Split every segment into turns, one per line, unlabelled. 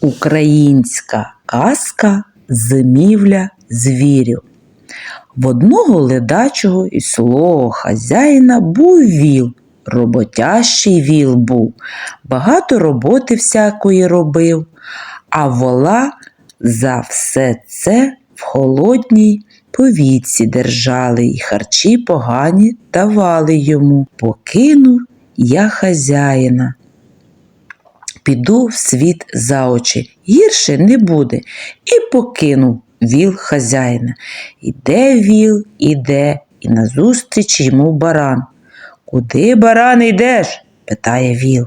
Українська казка Зимівля звірів. В одного ледачого і злого хазяїна був віл. Роботящий віл був, багато роботи всякої робив, а вола за все це в холодній повітці держали і харчі погані давали йому. Покинув я хазяїна. Піду в світ за очі, гірше не буде, і покинув віл хазяїна. Іде віл, іде, і назустріч йому баран. Куди, баран, йдеш? питає віл.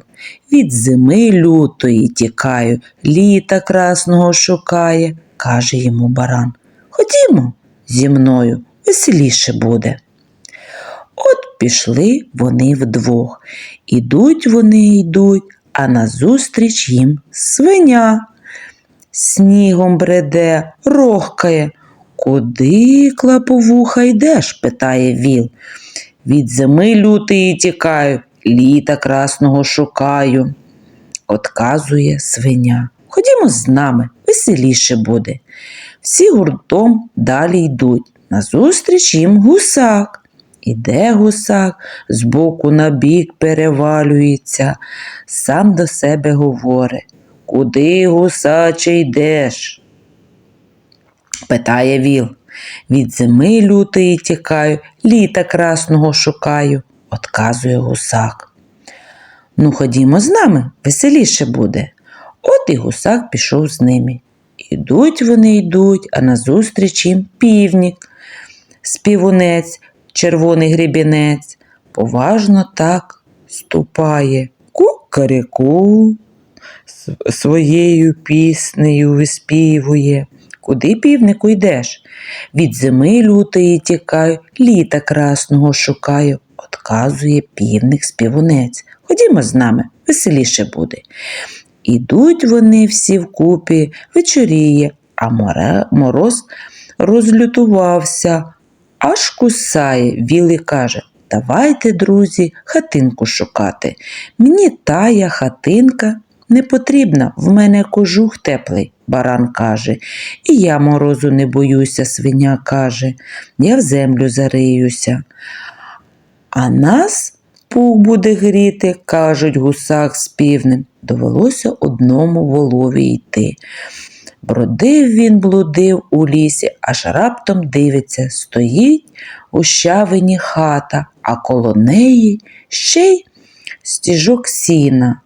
Від зими лютої тікаю, літа красного шукає, каже йому баран. Ходімо зі мною, веселіше буде. От пішли вони вдвох. Ідуть вони йдуть, а назустріч їм свиня. Снігом бреде, рохкає. Куди, клаповуха, йдеш? питає віл. Від зими лютої тікаю, літа красного шукаю. Отказує свиня. Ходімо з нами, веселіше буде. Всі гуртом далі йдуть. Назустріч їм гусак. Іде гусак, збоку на бік перевалюється, сам до себе говорить Куди, гусаче, йдеш? питає віл. Від зими лютої тікаю, літа красного шукаю, отказує гусак. Ну, ходімо з нами, веселіше буде. От і гусак пішов з ними. Ідуть вони йдуть, а назустріч їм півнік, співунець, червоний гребінець, поважно так ступає кукаряку, своєю піснею виспівує. Куди півнику йдеш? Від зими лютої тікаю, літа красного шукаю, отказує півник співунець. Ходімо з нами, веселіше буде. Ідуть вони всі вкупі, вечоріє, а мороз розлютувався, аж кусає, віли каже Давайте, друзі, хатинку шукати. Мені тая хатинка не потрібна, в мене кожух теплий, баран каже. І я морозу не боюся, свиня каже. Я в землю зариюся. А нас пух буде гріти, кажуть гусак з півнем. Довелося одному волові йти. Бродив він, блудив у лісі, аж раптом дивиться, стоїть у щавині хата, а коло неї ще й стіжок сіна.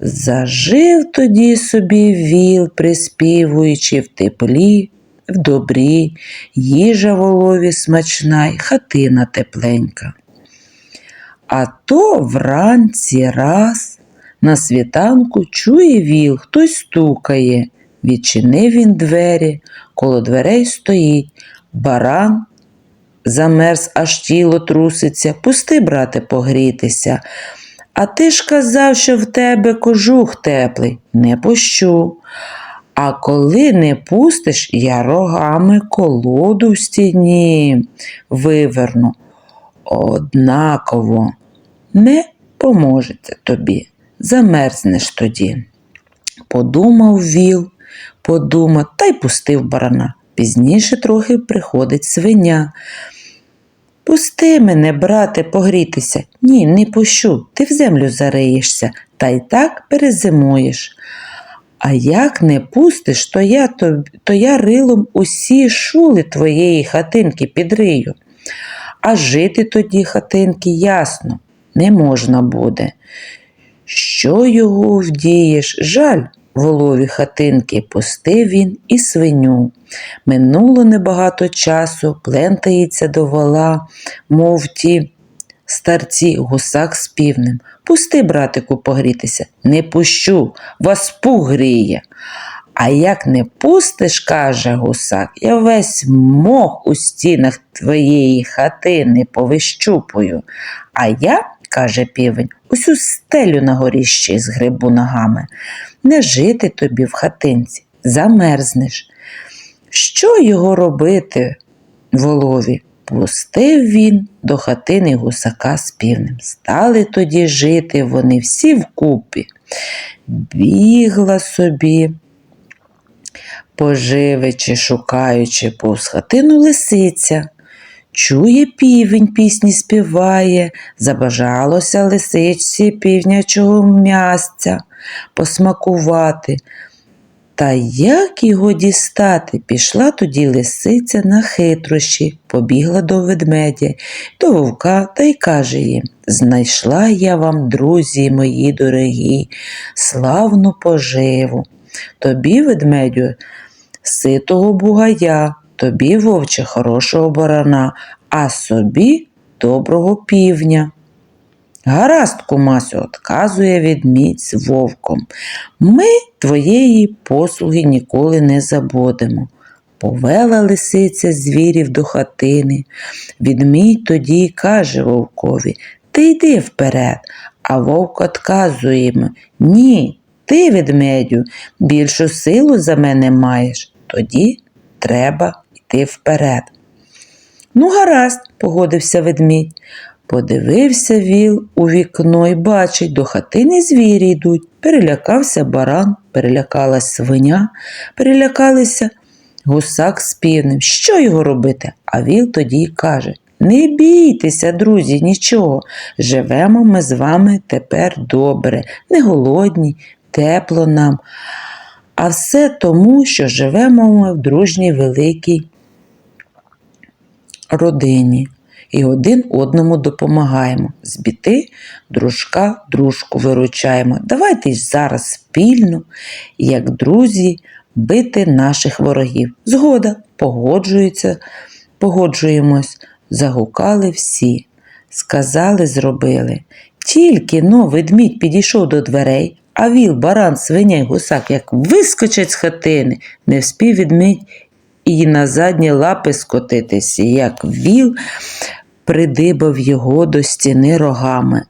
Зажив тоді собі віл, приспівуючи в теплі, в добрі, їжа волові смачна й хатина тепленька. А то вранці раз на світанку чує віл, хтось стукає. Відчинив він двері, коло дверей стоїть, баран замерз, аж тіло труситься. Пусти, брате, погрітися. А ти ж казав, що в тебе кожух теплий, не пущу. А коли не пустиш, я рогами колоду в стіні виверну. Однаково не поможеться тобі, замерзнеш тоді. Подумав віл, подумав та й пустив барана. Пізніше трохи приходить свиня. Пусти мене, брате, погрітися. Ні, не пущу, ти в землю зариєшся та й так перезимуєш. А як не пустиш, то я то, то я рилом усі шули твоєї хатинки підрию. А жити тоді хатинки ясно не можна буде. Що його вдієш? Жаль, волові хатинки пустив він і свиню. Минуло небагато часу, плентається до вола, мов ті старці гусак з півнем. Пусти, братику, погрітися, не пущу, вас пух гріє. А як не пустиш, каже гусак, я весь мох у стінах твоєї хатини повищупую. А я, каже півень, усю стелю на горіщі згребу ногами. Не жити тобі в хатинці, замерзнеш. Що його робити, волові? Пустив він до хатини гусака з півнем. Стали тоді жити вони всі вкупі. Бігла собі Поживичи, шукаючи повз хатину лисиця. Чує півень пісні співає, забажалося лисичці півнячого м'ясця посмакувати. Та як його дістати? Пішла тоді лисиця на хитрощі, побігла до ведмедя, до вовка та й каже їм Знайшла я вам, друзі мої дорогі, славну поживу. Тобі, ведмедю, ситого бугая, тобі, вовче, хорошого барана, а собі доброго півня. Гаразд, кумасю, отказує відмідь з вовком. Ми твоєї послуги ніколи не забудемо. Повела лисиця звірів до хатини. Відмідь тоді каже вовкові Ти йди вперед, а вовк отказує йому Ні, ти, ведмедю, більшу силу за мене маєш. Тоді треба йти вперед. Ну, гаразд, погодився ведмідь. Подивився віл у вікно і бачить, до хатини звірі йдуть. Перелякався баран, перелякалась свиня, перелякалися гусак з півнем. Що його робити? А віл тоді й каже Не бійтеся, друзі, нічого. Живемо ми з вами тепер добре, не голодні, тепло нам. А все тому, що живемо ми в дружній великій родині і один одному допомагаємо. З біти дружка дружку виручаємо. Давайте ж зараз спільно, як друзі, бити наших ворогів. Згода, погоджується, погоджуємось, загукали всі. Сказали, зробили. Тільки но ведмідь підійшов до дверей, а віл, баран, свиня й гусак, як вискочать з хатини, не вспів відмідь і на задні лапи скотитися, як віл придибав його до стіни рогами,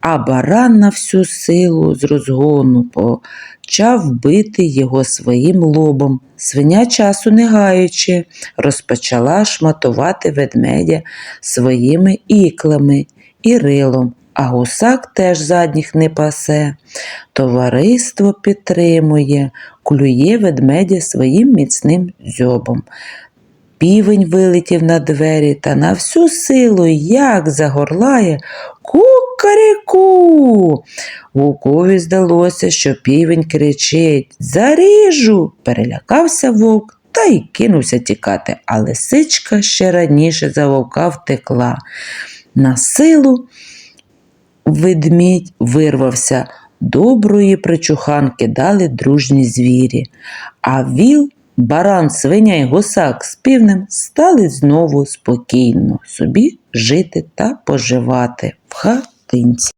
а баран на всю силу з розгону почав бити його своїм лобом. Свиня часу не гаючи, розпочала шматувати ведмедя своїми іклами і рилом. А гусак теж задніх не пасе. Товариство підтримує, клює ведмедя своїм міцним дзьобом. Півень вилетів на двері та на всю силу як загорлає Кукаріку. Вовкові здалося, що півень кричить Заріжу. Перелякався вовк та й кинувся тікати, а лисичка ще раніше за вовка втекла. На силу ведмідь вирвався. Доброї причуханки дали дружні звірі, а віл Баран, свиня й гусак з півнем стали знову спокійно собі жити та поживати в хатинці.